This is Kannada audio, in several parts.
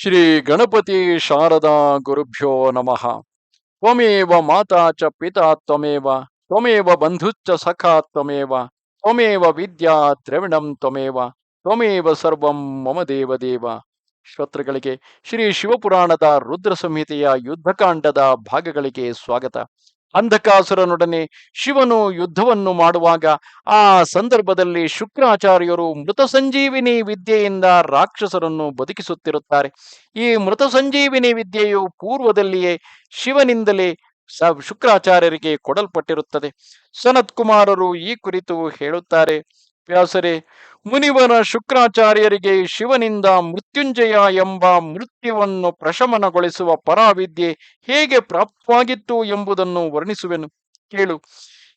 ಶ್ರೀ ಗಣಪತಿ ಶಾರದಾ ಗುರುಭ್ಯೋ ನಮಃ. ತ್ವಮೇವ ಮಾತಾ ಚ ಪಿತಾ ತ್ವಮೇವ ತ್ವಮೇವ ಬಂಧುಚ್ಚ ಸಖಾ ತ್ವಮೇವ ತ್ವಮೇವ ವಿದ್ಯಾ ದ್ರವಿಣಂ ತ್ವಮೇವ ತ್ವಮೇವ ಸರ್ವಂ ಮಮ ದೇವ ದೇವ. ಶ್ರೋತೃಗಳಿಗೆ ಶ್ರೀ ಶಿವಪುರಾಣದ ರುದ್ರ ಸಂಹಿತೆಯ ಯುದ್ಧಕಾಂಡದ ಭಾಗಗಳಿಗೆ ಸ್ವಾಗತ. ಅಂಧಕಾಸುರನೊಡನೆ ಶಿವನು ಯುದ್ಧವನ್ನು ಮಾಡುವಾಗ ಆ ಸಂದರ್ಭದಲ್ಲಿ ಶುಕ್ರಾಚಾರ್ಯರು ಮೃತ ಸಂಜೀವಿನಿ ವಿದ್ಯೆಯಿಂದ ರಾಕ್ಷಸರನ್ನು ಬದುಕಿಸುತ್ತಿರುತ್ತಾರೆ. ಈ ಮೃತ ಸಂಜೀವಿನಿ ವಿದ್ಯೆಯು ಪೂರ್ವದಲ್ಲಿಯೇ ಶಿವನಿಂದಲೇ ಶುಕ್ರಾಚಾರ್ಯರಿಗೆ ಕೊಡಲ್ಪಟ್ಟಿರುತ್ತದೆ. ಸನತ್ ಕುಮಾರರು ಈ ಕುರಿತು ಹೇಳುತ್ತಾರೆ ವ್ಯಾಸರೇ ಮುನಿವರ ಶುಕ್ರಾಚಾರ್ಯರಿಗೆ ಶಿವನಿಂದ ಮೃತ್ಯುಂಜಯ ಎಂಬ ಮೃತ್ಯುವನ್ನು ಪ್ರಶಮನಗೊಳಿಸುವ ಪರಾವಿದ್ಯೆ ಹೇಗೆ ಪ್ರಾಪ್ತವಾಗಿತ್ತು ಎಂಬುದನ್ನು ವರ್ಣಿಸುವೆನು. ಕೇಳು.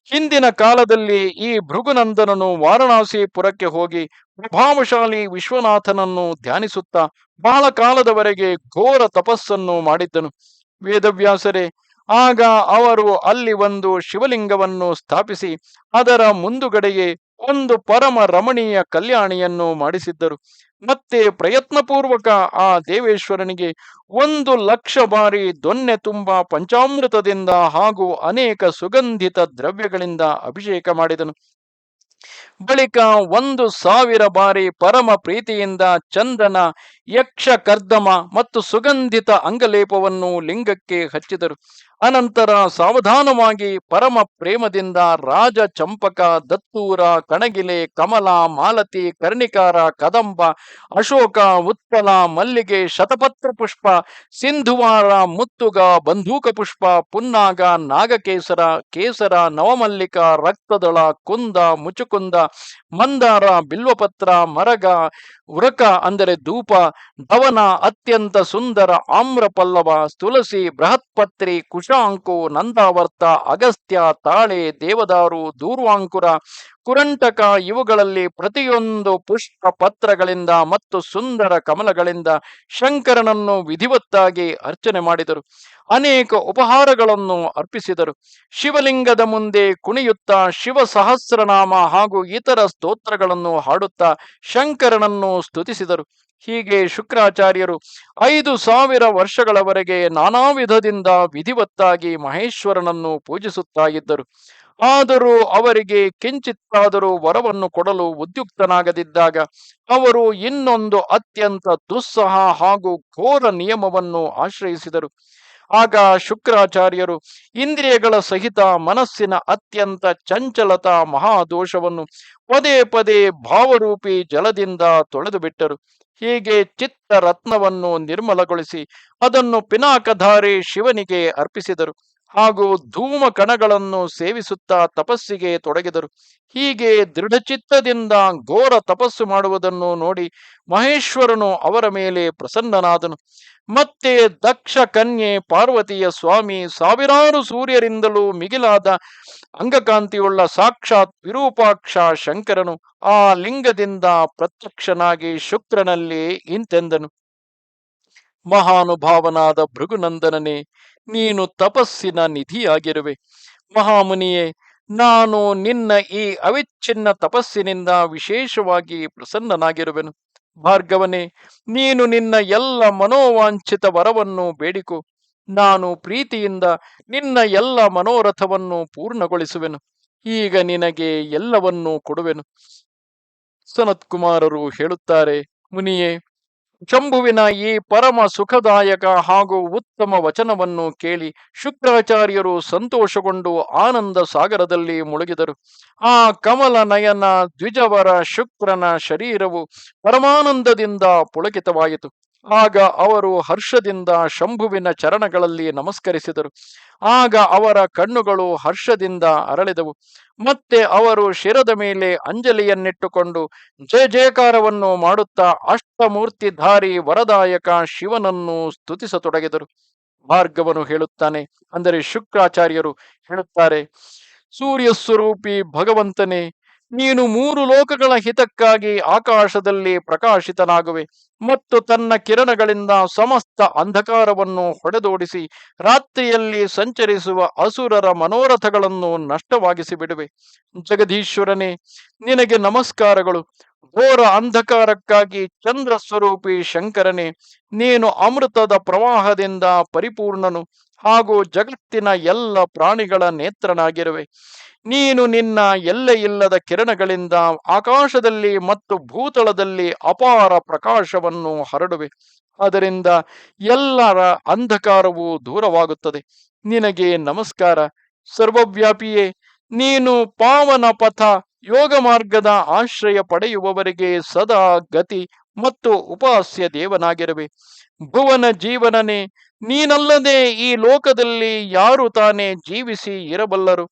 ಹಿಂದಿನ ಕಾಲದಲ್ಲಿ ಈ ಭೃಗುನಂದನನು ವಾರಣಾಸಿಪುರಕ್ಕೆ ಹೋಗಿ ಪ್ರಭಾವಶಾಲಿ ವಿಶ್ವನಾಥನನ್ನು ಧ್ಯಾನಿಸುತ್ತಾ ಬಹಳ ಕಾಲದವರೆಗೆ ಘೋರ ತಪಸ್ಸನ್ನು ಮಾಡಿದ್ದನು. ವೇದವ್ಯಾಸರೇ, ಆಗ ಅವರು ಅಲ್ಲಿ ಒಂದು ಶಿವಲಿಂಗವನ್ನು ಸ್ಥಾಪಿಸಿ ಅದರ ಮುಂದುಗಡೆಗೆ ಒಂದು ಪರಮ ರಮಣೀಯ ಕಲ್ಯಾಣಿಯನ್ನು ಮಾಡಿಸಿದ್ದರು. ಮತ್ತೆ ಪ್ರಯತ್ನಪೂರ್ವಕ ಆ ದೇವೇಶ್ವರನಿಗೆ ಒಂದು ಲಕ್ಷ ಬಾರಿ ದೊನ್ನೆ ತುಂಬ ಪಂಚಾಮೃತದಿಂದ ಹಾಗೂ ಅನೇಕ ಸುಗಂಧಿತ ದ್ರವ್ಯಗಳಿಂದ ಅಭಿಷೇಕ ಮಾಡಿದನು. ಬಳಿಕ ಒಂದು ಸಾವಿರ ಬಾರಿ ಪರಮ ಪ್ರೀತಿಯಿಂದ ಚಂದನ ಯಕ್ಷ ಕರ್ದಮ ಮತ್ತು ಸುಗಂಧಿತ ಅಂಗಲೇಪವನ್ನು ಲಿಂಗಕ್ಕೆ ಹಚ್ಚಿದರು. ಅನಂತರ ಸಾವಧಾನವಾಗಿ ಪರಮ ಪ್ರೇಮದಿಂದ ರಾಜ ಚಂಪಕ, ದತ್ತೂರ, ಕಣಗಿಲೆ, ಕಮಲ, ಮಾಲತಿ, ಕರ್ಣಿಕಾರ, ಕದಂಬ, ಅಶೋಕ ಉತ್ಪಲ ಮಲ್ಲಿಗೆ, ಶತಪತ್ರ ಪುಷ್ಪ, ಸಿಂಧುವಾರ, ಮುತ್ತುಗ ಬಂದೂಕ ಪುಷ್ಪ, ಪುನ್ನಾಗ, ನಾಗಕೇಸರ, ಕೇಸರ, ನವಮಲ್ಲಿಕ, ರಕ್ತದಳ, ಕುಂದ, ಮುಚುಕುಂದ, ಮಂದಾರ, ಬಿಲ್ವಪತ್ರ, ಮರಗ, ಉರಕ ಅಂದರೆ ಧೂಪ ಧವನ ಅತ್ಯಂತ ಸುಂದರ ಆಮ್ರ ಪಲ್ಲವ ತುಳಸಿ ಬೃಹತ್ಪತ್ರಿ, ಕುಶಾಂಕು, ನಂದಾವರ್ತ, ಅಗಸ್ತ್ಯ, ತಾಳೆ, ದೇವದಾರು, ದೂರ್ವಾಂಕುರ, ಕುರಂಟಕ ಇವುಗಳಲ್ಲಿ ಪ್ರತಿಯೊಂದು ಪುಷ್ಪ ಪತ್ರಗಳಿಂದ ಮತ್ತು ಸುಂದರ ಕಮಲಗಳಿಂದ ಶಂಕರನನ್ನು ವಿಧಿವತ್ತಾಗಿ ಅರ್ಚನೆ ಮಾಡಿದರು. ಅನೇಕ ಉಪಹಾರಗಳನ್ನು ಅರ್ಪಿಸಿದರು. ಶಿವಲಿಂಗದ ಮುಂದೆ ಕುಣಿಯುತ್ತಾ ಶಿವ ಸಹಸ್ರನಾಮ ಹಾಗೂ ಇತರ ಸ್ತೋತ್ರಗಳನ್ನು ಹಾಡುತ್ತಾ ಶಂಕರನನ್ನು ಸ್ತುತಿಸಿದರು. ಹೀಗೆ ಶುಕ್ರಾಚಾರ್ಯರು ಐದು ಸಾವಿರ ವರ್ಷಗಳವರೆಗೆ ನಾನಾ ವಿಧದಿಂದ ವಿಧಿವತ್ತಾಗಿ ಮಹೇಶ್ವರನನ್ನು ಪೂಜಿಸುತ್ತಾ ಇದ್ದರು. ಆದರೂ ಅವರಿಗೆ ಕಿಂಚಿತ್ತಾದರೂ ವರವನ್ನು ಕೊಡಲು ಉದ್ಯುಕ್ತನಾಗದಿದ್ದಾಗ ಅವರು ಇನ್ನೊಂದು ಅತ್ಯಂತ ದುಸ್ಸಹ ಹಾಗೂ ಘೋರ ನಿಯಮವನ್ನು ಆಶ್ರಯಿಸಿದರು. ಆಗ ಶುಕ್ರಾಚಾರ್ಯರು ಇಂದ್ರಿಯಗಳ ಸಹಿತ ಮನಸ್ಸಿನ ಅತ್ಯಂತ ಚಂಚಲತಾ ಮಹಾದೋಷವನ್ನು ಪದೇ ಪದೇ ಭಾವರೂಪಿ ಜಲದಿಂದ ತೊಳೆದು ಬಿಟ್ಟರು. ಹೀಗೆ ಚಿತ್ತ ರತ್ನವನ್ನು ನಿರ್ಮಲಗೊಳಿಸಿ ಅದನ್ನು ಪಿನಾಕಧಾರಿ ಶಿವನಿಗೆ ಅರ್ಪಿಸಿದರು. ಹಾಗೂ ಧೂಮ ಕಣಗಳನ್ನು ಸೇವಿಸುತ್ತಾ ತಪಸ್ಸಿಗೆ ತೊಡಗಿದರು. ಹೀಗೆ ದೃಢಚಿತ್ತದಿಂದ ಘೋರ ತಪಸ್ಸು ಮಾಡುವುದನ್ನು ನೋಡಿ ಮಹೇಶ್ವರನು ಅವರ ಮೇಲೆ ಪ್ರಸನ್ನನಾದನು. ಮತ್ತೆ ದಕ್ಷ ಕನ್ಯೆ ಪಾರ್ವತಿಯ ಸ್ವಾಮಿ ಸಾವಿರಾರು ಸೂರ್ಯರಿಂದಲೂ ಮಿಗಿಲಾದ ಅಂಗಕಾಂತಿಯುಳ್ಳ ಸಾಕ್ಷಾತ್ ವಿರೂಪಾಕ್ಷ ಶಂಕರನು ಆ ಲಿಂಗದಿಂದ ಪ್ರತ್ಯಕ್ಷನಾಗಿ ಶುಕ್ರನಲ್ಲಿ ಇಂತೆಂದನು. ಮಹಾನುಭಾವನಾದ ಭೃಗುನಂದನನೇ, ನೀನು ತಪಸ್ಸಿನ ನಿಧಿಯಾಗಿರುವೆ. ಮಹಾಮುನಿಯೇ, ನಾನು ನಿನ್ನ ಈ ಅವಿಚ್ಛಿನ್ನ ತಪಸ್ಸಿನಿಂದ ವಿಶೇಷವಾಗಿ ಪ್ರಸನ್ನನಾಗಿರುವೆನು. ಭಾರ್ಗವನೇ, ನೀನು ನಿನ್ನ ಎಲ್ಲ ಮನೋವಾಂಛಿತ ವರವನ್ನು ಬೇಡಿಕೊ. ನಾನು ಪ್ರೀತಿಯಿಂದ ನಿನ್ನ ಎಲ್ಲ ಮನೋರಥವನ್ನು ಪೂರ್ಣಗೊಳಿಸುವೆನು. ಈಗ ನಿನಗೆ ಎಲ್ಲವನ್ನೂ ಕೊಡುವೆನು. ಸನತ್ಕುಮಾರರು ಹೇಳುತ್ತಾರೆ, ಮುನಿಯೇ ಶಂಭುವಿನ ಈ ಪರಮ ಸುಖದಾಯಕ ಹಾಗೂ ಉತ್ತಮ ವಚನವನ್ನು ಕೇಳಿ ಶುಕ್ರಾಚಾರ್ಯರು ಸಂತೋಷಗೊಂಡು ಆನಂದ ಸಾಗರದಲ್ಲಿ ಮುಳುಗಿದರು. ಆ ಕಮಲ ನಯನ ದ್ವಿಜವರ ಶುಕ್ರನ ಶರೀರವು ಪರಮಾನಂದದಿಂದ ಪುಳಕಿತವಾಯಿತು. ಆಗ ಅವರು ಹರ್ಷದಿಂದ ಶಂಭುವಿನ ಚರಣಗಳಲ್ಲಿ ನಮಸ್ಕರಿಸಿದರು. ಆಗ ಅವರ ಕಣ್ಣುಗಳು ಹರ್ಷದಿಂದ ಅರಳಿದವು. ಮತ್ತೆ ಅವರು ಶಿರದ ಮೇಲೆ ಅಂಜಲಿಯನ್ನಿಟ್ಟುಕೊಂಡು, ಜಯ ಜಯಕಾರವನ್ನು ಮಾಡುತ್ತಾ ಅಷ್ಟಮೂರ್ತಿಧಾರಿ ವರದಾಯಕ ಶಿವನನ್ನು ಸ್ತುತಿಸತೊಡಗಿದರು. ಭಾರ್ಗವನು ಹೇಳುತ್ತಾನೆ, ಅಂದರೆ ಶುಕ್ರಾಚಾರ್ಯರು ಹೇಳುತ್ತಾರೆ ಸೂರ್ಯ ಸ್ವರೂಪಿ ಭಗವಂತನೇ ನೀನು ಮೂರು ಲೋಕಗಳ ಹಿತಕ್ಕಾಗಿ ಆಕಾಶದಲ್ಲಿ ಪ್ರಕಾಶಿತನಾಗುವೆ ಮತ್ತು ತನ್ನ ಕಿರಣಗಳಿಂದ ಸಮಸ್ತ ಅಂಧಕಾರವನ್ನು ಹೊಡೆದೋಡಿಸಿ ರಾತ್ರಿಯಲ್ಲಿ ಸಂಚರಿಸುವ ಅಸುರರ ಮನೋರಥಗಳನ್ನು ನಷ್ಟವಾಗಿಸಿ ಬಿಡುವೆ ಜಗದೀಶ್ವರನೇ, ನಿನಗೆ ನಮಸ್ಕಾರಗಳು. ಘೋರ ಅಂಧಕಾರಕ್ಕಾಗಿ ಚಂದ್ರ ಸ್ವರೂಪಿ ಶಂಕರನೇ, ನೀನು ಅಮೃತದ ಪ್ರವಾಹದಿಂದ ಪರಿಪೂರ್ಣನು ಹಾಗೂ ಜಗತ್ತಿನ ಎಲ್ಲ ಪ್ರಾಣಿಗಳ ನೇತ್ರನಾಗಿರುವೆ. ನೀನು ನಿನ್ನ ಎಲ್ಲೆ ಇಲ್ಲದ ಕಿರಣಗಳಿಂದ ಆಕಾಶದಲ್ಲಿ ಮತ್ತು ಭೂತಳದಲ್ಲಿ ಅಪಾರ ಪ್ರಕಾಶವನ್ನು ಹರಡುವೆ. ಅದರಿಂದ ಎಲ್ಲರ ಅಂಧಕಾರವು ದೂರವಾಗುತ್ತದೆ. ನಿನಗೆ ನಮಸ್ಕಾರ. ಸರ್ವವ್ಯಾಪಿಯೇ, ನೀನು ಪಾವನ ಪಥ ಯೋಗ ಮಾರ್ಗದ ಆಶ್ರಯ ಪಡೆಯುವವರಿಗೆ ಸದಾ ಗತಿ ಮತ್ತು ಉಪಾಸ್ಯ ದೇವನಾಗಿರುವೆ. ಭುವನ ಜೀವನನೇ, ನೀನಲ್ಲದೆ ಈ ಲೋಕದಲ್ಲಿ ಯಾರು ತಾನೇ ಜೀವಿಸಿ ಇರಬಲ್ಲರು?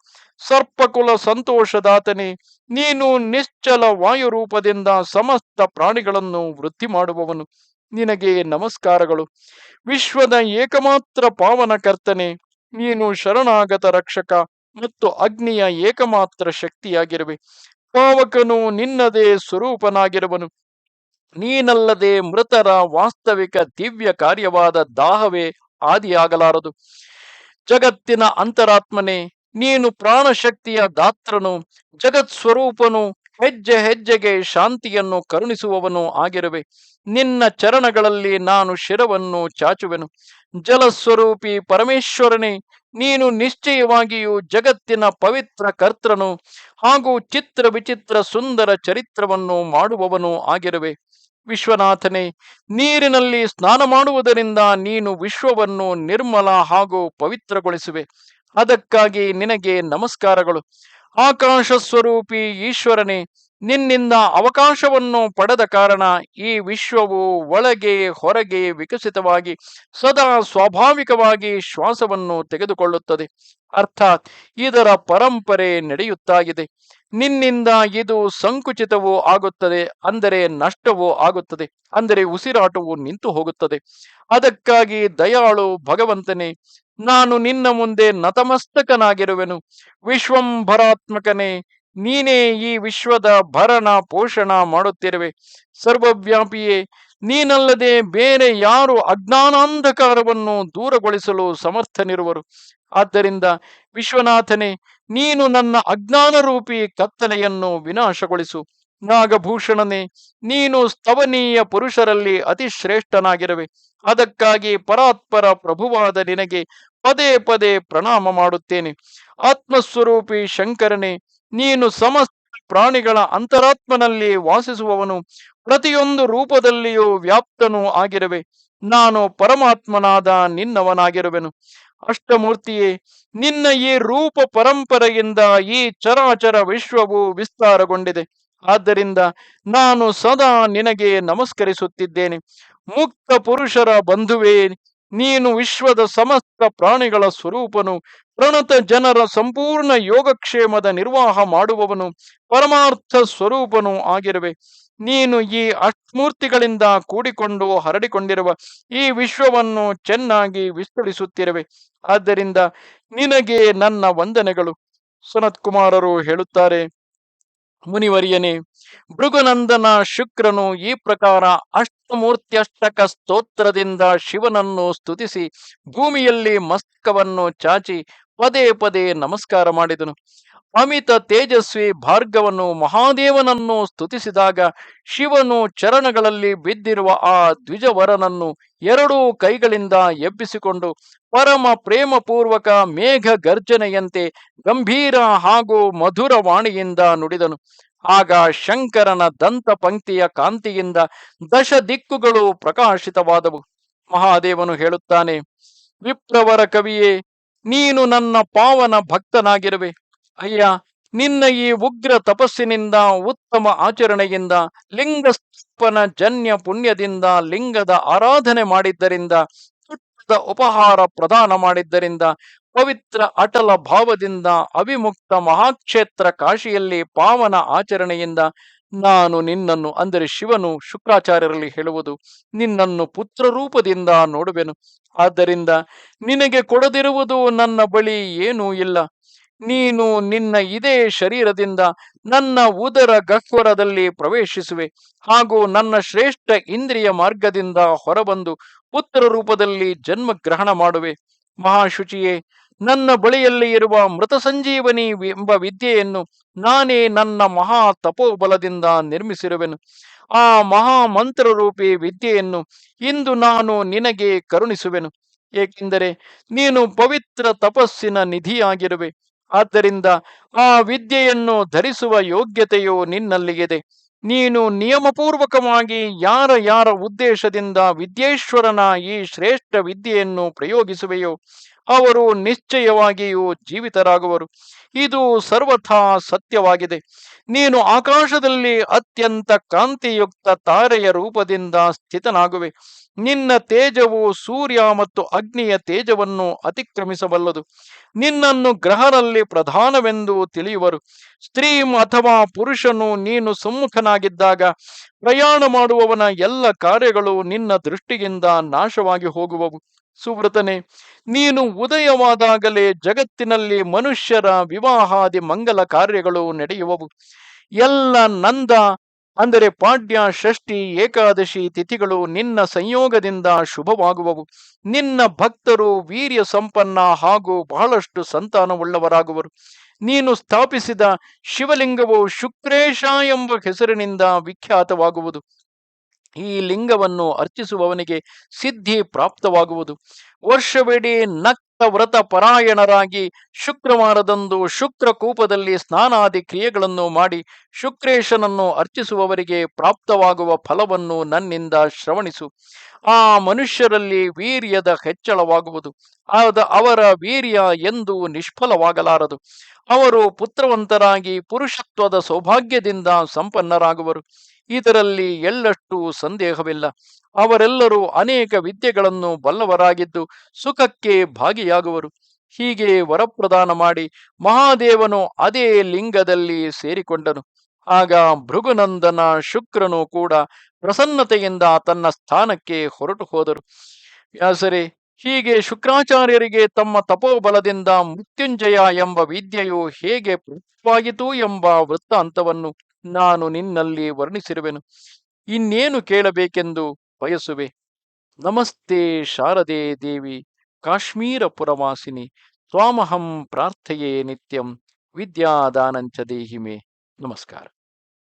ಸರ್ಪಕುಲ ಸಂತೋಷದಾತನೇ, ನೀನು ನಿಶ್ಚಲ ವಾಯುರೂಪದಿಂದ ಸಮಸ್ತ ಪ್ರಾಣಿಗಳನ್ನು ವೃದ್ಧಿ ಮಾಡುವವನು. ನಿನಗೆ ನಮಸ್ಕಾರಗಳು. ವಿಶ್ವದ ಏಕಮಾತ್ರ ಪಾವನಕರ್ತನೆ, ನೀನು ಶರಣಾಗತ ರಕ್ಷಕ. ಮತ್ತು ಅಗ್ನಿಯ ಏಕಮಾತ್ರ ಶಕ್ತಿಯಾಗಿರುವೆ. ಪಾವಕನು ನಿನ್ನದೇ ಸ್ವರೂಪನಾಗಿರುವನು. ನೀನಲ್ಲದೆ ಮೃತರ ವಾಸ್ತವಿಕ ದಿವ್ಯ ಕಾರ್ಯವಾದ ದಾಹವೇ ಆದಿಯಾಗಲಾರದು. ಜಗತ್ತಿನ ಅಂತರಾತ್ಮನೇ, ನೀನು ಪ್ರಾಣಶಕ್ತಿಯ ದಾತ್ರನು ಜಗತ್ ಸ್ವರೂಪನು ಹೆಜ್ಜೆ ಹೆಜ್ಜೆಗೆ ಶಾಂತಿಯನ್ನು ಕರುಣಿಸುವವನು ಆಗಿರುವೆ. ನಿನ್ನ ಚರಣಗಳಲ್ಲಿ ನಾನು ಶಿರವನ್ನು ಚಾಚುವೆನು. ಜಲಸ್ವರೂಪಿ ಪರಮೇಶ್ವರನೇ, ನೀನು ನಿಶ್ಚಯವಾಗಿಯೂ ಜಗತ್ತಿನ ಪವಿತ್ರ ಕರ್ತನು ಹಾಗೂ ಚಿತ್ರ ವಿಚಿತ್ರ ಸುಂದರ ಚರಿತ್ರವನ್ನು ಮಾಡುವವನು ಆಗಿರುವೆ. ವಿಶ್ವನಾಥನೇ, ನೀರಿನಲ್ಲಿ ಸ್ನಾನ ಮಾಡುವುದರಿಂದ ನೀನು ವಿಶ್ವವನ್ನು ನಿರ್ಮಲ ಹಾಗೂ ಪವಿತ್ರಗೊಳಿಸುವೆ. ಅದಕ್ಕಾಗಿ ನಿನಗೆ ನಮಸ್ಕಾರಗಳು. ಆಕಾಶ ಸ್ವರೂಪಿ ಈಶ್ವರನೇ, ನಿನ್ನಿಂದ ಅವಕಾಶವನ್ನು ಪಡೆದ ಕಾರಣ ಈ ವಿಶ್ವವು ಒಳಗೆ ಹೊರಗೆ ವಿಕಸಿತವಾಗಿ ಸದಾ ಸ್ವಾಭಾವಿಕವಾಗಿ ಶ್ವಾಸವನ್ನು ತೆಗೆದುಕೊಳ್ಳುತ್ತದೆ. ಅರ್ಥಾತ್ ಇದರ ಪರಂಪರೆ ನಡೆಯುತ್ತಾಗಿದೆ. ನಿನ್ನಿಂದ ಇದು ಸಂಕುಚಿತವೂ ಆಗುತ್ತದೆ, ಅಂದರೆ ನಷ್ಟವೂ ಆಗುತ್ತದೆ, ಅಂದರೆ ಉಸಿರಾಟವು ನಿಂತು ಹೋಗುತ್ತದೆ ಅದಕ್ಕಾಗಿ ದಯಾಳು ಭಗವಂತನೇ ನಾನು ನಿನ್ನ ಮುಂದೆ ನತಮಸ್ತಕನಾಗಿರುವೆನು. ವಿಶ್ವಂಭರಾತ್ಮಕನೇ ನೀನೇ ಈ ವಿಶ್ವದ ಭರಣ ಪೋಷಣ ಮಾಡುತ್ತಿರುವೆ. ಸರ್ವವ್ಯಾಪಿಯೇ, ನೀನಲ್ಲದೆ ಬೇರೆ ಯಾರು ಅಜ್ಞಾನಾಂಧಕಾರವನ್ನು ದೂರಗೊಳಿಸಲು ಸಮರ್ಥನಿರುವರು. ಆದ್ದರಿಂದ ವಿಶ್ವನಾಥನೇ, ನೀನು ನನ್ನ ಅಜ್ಞಾನರೂಪಿ ಕತ್ತಲೆಯನ್ನು ವಿನಾಶಗೊಳಿಸು. ನಾಗಭೂಷಣನೇ, ನೀನು ಸ್ತವನೀಯ ಪುರುಷರಲ್ಲಿ ಅತಿ ಶ್ರೇಷ್ಠನಾಗಿರುವೆ ಅದಕ್ಕಾಗಿ ಪರಾತ್ಪರ ಪ್ರಭುವಾದ ನಿನಗೆ ಪದೇ ಪದೇ ಪ್ರಣಾಮ ಮಾಡುತ್ತೇನೆ. ಆತ್ಮಸ್ವರೂಪಿ ಶಂಕರನೇ, ನೀನು ಸಮಸ್ತ ಪ್ರಾಣಿಗಳ ಅಂತರಾತ್ಮನಲ್ಲಿ ವಾಸಿಸುವವನು. ಪ್ರತಿಯೊಂದು ರೂಪದಲ್ಲಿಯೂ ವ್ಯಾಪ್ತನೂ ಆಗಿರುವೆ. ನಾನು ಪರಮಾತ್ಮನಾದ ನಿನ್ನವನಾಗಿರುವೆನು. ಅಷ್ಟಮೂರ್ತಿಯೇ, ನಿನ್ನ ಈ ರೂಪ ಪರಂಪರೆಯಿಂದ ಈ ಚರಾಚರ ವಿಶ್ವವು ವಿಸ್ತಾರಗೊಂಡಿದೆ. ಆದ್ದರಿಂದ ನಾನು ಸದಾ ನಿನಗೆ ನಮಸ್ಕರಿಸುತ್ತಿದ್ದೇನೆ. ಮುಕ್ತ ಪುರುಷರ ಬಂಧುವೇ ನೀನು ವಿಶ್ವದ ಸಮಸ್ತ ಪ್ರಾಣಿಗಳ ಸ್ವರೂಪನು, ಪ್ರಣತ ಜನರ ಸಂಪೂರ್ಣ ಯೋಗಕ್ಷೇಮದ ನಿರ್ವಾಹ ಮಾಡುವವನು, ಪರಮಾರ್ಥ ಸ್ವರೂಪನು ಆಗಿರುವೆ. ನೀನು ಈ ಅಷ್ಟಮೂರ್ತಿಗಳಿಂದ ಕೂಡಿಕೊಂಡು ಹರಡಿಕೊಂಡಿರುವ ಈ ವಿಶ್ವವನ್ನು ಚೆನ್ನಾಗಿ ವಿಸ್ತರಿಸುತ್ತಿರುವೆ. ಆದ್ದರಿಂದ ನಿನಗೆ ನನ್ನ ವಂದನೆಗಳು. ಸನತ್ ಕುಮಾರರು ಹೇಳುತ್ತಾರೆ ಮುನಿವರಿಯನೇ, ಭೃಗುನಂದನ ಶುಕ್ರನು ಈ ಪ್ರಕಾರ ಅಷ್ಟಮೂರ್ತ್ಯಷ್ಟಕ ಸ್ತೋತ್ರದಿಂದ ಶಿವನನ್ನು ಸ್ತುತಿಸಿ ಭೂಮಿಯಲ್ಲಿ ಮಸ್ತಕವನ್ನು ಚಾಚಿ ಪದೇ ಪದೇ ನಮಸ್ಕಾರ ಮಾಡಿದನು. ಅಮಿತ ತೇಜಸ್ವಿ ಭಾರ್ಗವನ್ನು ಮಹಾದೇವನನ್ನು ಸ್ತುತಿಸಿದಾಗ ಶಿವನು ಚರಣಗಳಲ್ಲಿ ಬಿದ್ದಿರುವ ಆ ದ್ವಿಜವರನನ್ನು ಎರಡೂ ಕೈಗಳಿಂದ ಎಬ್ಬಿಸಿಕೊಂಡು ಪರಮ ಪ್ರೇಮಪೂರ್ವಕ ಮೇಘ ಗರ್ಜನೆಯಂತೆ ಗಂಭೀರ ಹಾಗೂ ಮಧುರ ವಾಣಿಯಿಂದ ನುಡಿದನು. ಆಗ ಶಂಕರನ ದಂತ ಪಂಕ್ತಿಯ ಕಾಂತಿಯಿಂದ ದಶ ದಿಕ್ಕುಗಳು ಪ್ರಕಾಶಿತವಾದವು. ಮಹಾದೇವನು ಹೇಳುತ್ತಾನೆ, ವಿಪ್ರವರ ಕವಿಯೇ, ನೀನು ನನ್ನ ಪಾವನ ಭಕ್ತನಾಗಿರುವೆ. ಅಯ್ಯ, ನಿನ್ನ ಈ ಉಗ್ರ ತಪಸ್ಸಿನಿಂದ, ಉತ್ತಮ ಆಚರಣೆಯಿಂದ ಲಿಂಗಸ್ಥಾಪನ ಜನ್ಯ ಪುಣ್ಯದಿಂದ, ಲಿಂಗದ ಆರಾಧನೆ ಮಾಡಿದ್ದರಿಂದ ತುಟ್ಟದ ಉಪಹಾರ ಪ್ರದಾನ ಮಾಡಿದ್ದರಿಂದ, ಪವಿತ್ರ ಅಟಲ ಭಾವದಿಂದ, ಅವಿಮುಕ್ತ ಮಹಾಕ್ಷೇತ್ರ ಕಾಶಿಯಲ್ಲಿ ಪಾವನ ಆಚರಣೆಯಿಂದ ನಾನು ನಿನ್ನನ್ನು, ಅಂದರೆ ಶಿವನು, ಶುಕ್ರಾಚಾರ್ಯರಲ್ಲಿ ಹೇಳುವುದು, ನಿನ್ನನ್ನು ಪುತ್ರ ರೂಪದಿಂದ ನೋಡುವೆನು. ಆದ್ದರಿಂದ ನಿನಗೆ ಕೊಡದಿರುವುದು ನನ್ನ ಬಳಿ ಏನೂ ಇಲ್ಲ. ನೀನು ನಿನ್ನ ಇದೇ ಶರೀರದಿಂದ ನನ್ನ ಉದರ ಗಹ್ವರದಲ್ಲಿ ಪ್ರವೇಶಿಸುವೆ ಹಾಗೂ ನನ್ನ ಶ್ರೇಷ್ಠ ಇಂದ್ರಿಯ ಮಾರ್ಗದಿಂದ ಹೊರಬಂದು ಪುತ್ರ ರೂಪದಲ್ಲಿ ಜನ್ಮ ಗ್ರಹಣ ಮಾಡುವೆ. ಮಹಾಶುಚಿಯೇ, ನನ್ನ ಬಳಿಯಲ್ಲಿ ಇರುವ ಮೃತ ಸಂಜೀವನಿ ಎಂಬ ವಿದ್ಯೆಯನ್ನು ನಾನೇ ನನ್ನ ಮಹಾ ತಪೋಬಲದಿಂದ ನಿರ್ಮಿಸಿರುವೆನು. ಆ ಮಹಾ ಮಂತ್ರರೂಪಿ ವಿದ್ಯೆಯನ್ನು ಇಂದು ನಾನು ನಿನಗೆ ಕರುಣಿಸುವೆನು. ಏಕೆಂದರೆ ನೀನು ಪವಿತ್ರ ತಪಸ್ಸಿನ ನಿಧಿಯಾಗಿರುವೆ. ಆದ್ದರಿಂದ ಆ ವಿದ್ಯೆಯನ್ನು ಧರಿಸುವ ಯೋಗ್ಯತೆಯು ನಿನ್ನಲ್ಲಿಗಿದೆ. ನೀನು ನಿಯಮಪೂರ್ವಕವಾಗಿ ಯಾರ ಯಾರ ಉದ್ದೇಶದಿಂದ ವಿದ್ಯೇಶ್ವರನ ಈ ಶ್ರೇಷ್ಠ ವಿದ್ಯೆಯನ್ನು ಪ್ರಯೋಗಿಸುವೆಯೋ ಅವರು ನಿಶ್ಚಯವಾಗಿಯೂ ಜೀವಿತರಾಗುವರು. ಇದು ಸರ್ವಥಾ ಸತ್ಯವಾಗಿದೆ. ನೀನು ಆಕಾಶದಲ್ಲಿ ಅತ್ಯಂತ ಕಾಂತಿಯುಕ್ತ ತಾರೆಯ ರೂಪದಿಂದ ಸ್ಥಿತನಾಗುವೆ. ನಿನ್ನ ತೇಜವು ಸೂರ್ಯ ಮತ್ತು ಅಗ್ನಿಯ ತೇಜವನ್ನು ಅತಿಕ್ರಮಿಸಬಲ್ಲದು. ನಿನ್ನನ್ನು ಗ್ರಹರಲ್ಲಿ ಪ್ರಧಾನವೆಂದು ತಿಳಿಯುವರು. ಸ್ತ್ರೀ ಅಥವಾ ಪುರುಷನು ನೀನು ಸಮ್ಮುಖನಾಗಿದ್ದಾಗ ಪ್ರಯಾಣ ಮಾಡುವವನ ಎಲ್ಲ ಕಾರ್ಯಗಳು ನಿನ್ನ ದೃಷ್ಟಿಯಿಂದ ನಾಶವಾಗಿ ಹೋಗುವವು. ಸುವೃತನೆ, ನೀನು ಉದಯವಾದಾಗಲೇ ಜಗತ್ತಿನಲ್ಲಿ ಮನುಷ್ಯರ ವಿವಾಹಾದಿ ಮಂಗಲ ಕಾರ್ಯಗಳು ನಡೆಯುವವು. ಎಲ್ಲ ನಂದ, ಅಂದರೆ ಪಾಡ್ಯ, ಷಷ್ಠಿ, ಏಕಾದಶಿ ತಿಥಿಗಳು ನಿನ್ನ ಸಂಯೋಗದಿಂದ ಶುಭವಾಗುವವು. ನಿನ್ನ ಭಕ್ತರು ವೀರ್ಯ ಸಂಪನ್ನ ಹಾಗೂ ಬಹಳಷ್ಟು ಸಂತಾನವುಳ್ಳವರಾಗುವರು. ನೀನು ಸ್ಥಾಪಿಸಿದ ಶಿವಲಿಂಗವು ಶುಕ್ರೇಶ ಎಂಬ ಹೆಸರಿನಿಂದ ವಿಖ್ಯಾತವಾಗುವುದು. ಈ ಲಿಂಗವನ್ನು ಅರ್ಚಿಸುವವನಿಗೆ ಸಿದ್ಧಿ ಪ್ರಾಪ್ತವಾಗುವುದು. ವರ್ಷವಿಡೀ ನಕ್ತ ವ್ರತ ಪರಾಯಣರಾಗಿ ಶುಕ್ರವಾರದಂದು ಶುಕ್ರಕೂಪದಲ್ಲಿ ಸ್ನಾನಾದಿ ಕ್ರಿಯೆಗಳನ್ನು ಮಾಡಿ ಶುಕ್ರೇಶನನ್ನು ಅರ್ಚಿಸುವವರಿಗೆ ಪ್ರಾಪ್ತವಾಗುವ ಫಲವನ್ನು ನನ್ನಿಂದ ಶ್ರವಣಿಸು. ಆ ಮನುಷ್ಯರಲ್ಲಿ ವೀರ್ಯದ ಹೆಚ್ಚಳವಾಗುವುದು. ಆದ ಅವರ ವೀರ್ಯ ಎಂದು ನಿಷ್ಫಲವಾಗಲಾರದು. ಅವರು ಪುತ್ರವಂತರಾಗಿ ಪುರುಷತ್ವದ ಸೌಭಾಗ್ಯದಿಂದ ಸಂಪನ್ನರಾಗುವರು. ಇದರಲ್ಲಿ ಎಳ್ಳಷ್ಟು ಸಂದೇಹವಿಲ್ಲ. ಅವರೆಲ್ಲರೂ ಅನೇಕ ವಿದ್ಯೆಗಳನ್ನು ಬಲ್ಲವರಾಗಿದ್ದು ಸುಖಕ್ಕೆ ಭಾಗಿಯಾಗುವರು. ಹೀಗೆ ವರಪ್ರದಾನ ಮಾಡಿ ಮಹಾದೇವನು ಅದೇ ಲಿಂಗದಲ್ಲಿ ಸೇರಿಕೊಂಡನು. ಆಗ ಭೃಗುನಂದನ ಶುಕ್ರನು ಕೂಡ ಪ್ರಸನ್ನತೆಯಿಂದ ತನ್ನ ಸ್ಥಾನಕ್ಕೆ ಹೊರಟು ಹೋದರು. ವ್ಯಾಸರೇ ಹೀಗೆ ಶುಕ್ರಾಚಾರ್ಯರಿಗೆ ತಮ್ಮ ತಪೋಬಲದಿಂದ ಮೃತ್ಯುಂಜಯ ಎಂಬ ವಿದ್ಯೆಯು ಹೇಗೆ ಪ್ರಾಪ್ತವಾಯಿತು ಎಂಬ ವೃತ್ತಾಂತವನ್ನು ನಾನು ನಿನ್ನಲ್ಲಿ ವರ್ಣಿಸಿರುವೆನು. ಇನ್ನೇನು ಕೇಳಬೇಕೆಂದು ಬಯಸುವೆ? ನಮಸ್ತೆ ಶಾರದೆ ದೇವಿ ಕಾಶ್ಮೀರ ಪುರವಾಸಿನಿ ಸ್ವಾಮಹಂ ಪ್ರಾರ್ಥೆಯೇ ನಿತ್ಯಂ, ವಿದ್ಯಾದಾನಂಚ ದೇಹಿಮೆ. ನಮಸ್ಕಾರ.